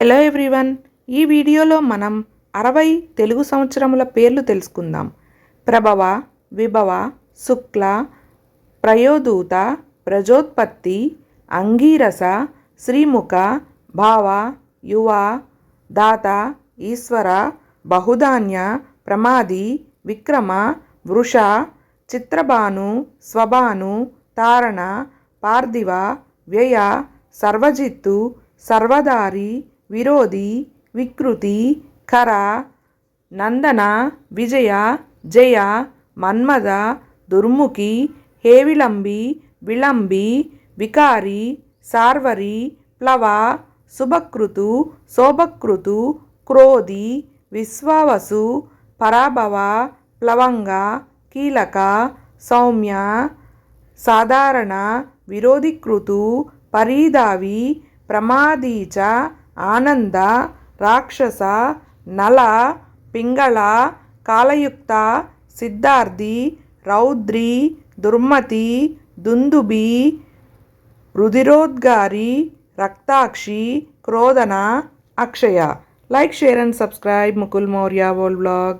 Hello everyone ఈ వీడియోలో మనం అరవై తెలుగు సంవత్సరముల పేర్లు తెలుసుకుందాం. ప్రభవ విభవ శుక్ల ప్రయోదూత ప్రజోత్పత్తి అంగీరస శ్రీముఖ భావ యువ దాత ఈశ్వర బహుధాన్య ప్రమాది విక్రమ వృష చిత్రభాను స్వభాను తారణ పార్థివ వ్యయ సర్వజిత్తు సర్వదారి విరోధి వికృతి కర నందన విజయ జయ మన్మద దుర్ముఖి హేవిలంబి విళంబి వికారి సార్వరి ప్లవ శుభకృతు శోభకృతు క్రోధి విశ్వావసు పరాభవ ప్లవంగ కీలక సౌమ్య సాధారణ విరోధికృతు పరీదావి ప్రమాదీచ ఆనంద రాక్షస నల పింగళ కాలయుక్త సిద్ధార్థి రౌద్రి దుర్మతి దుందుబి రుధిరోద్గారి రక్తాక్షి క్రోధన అక్షయ. Like share and subscribe. Mukul Maurya vlog.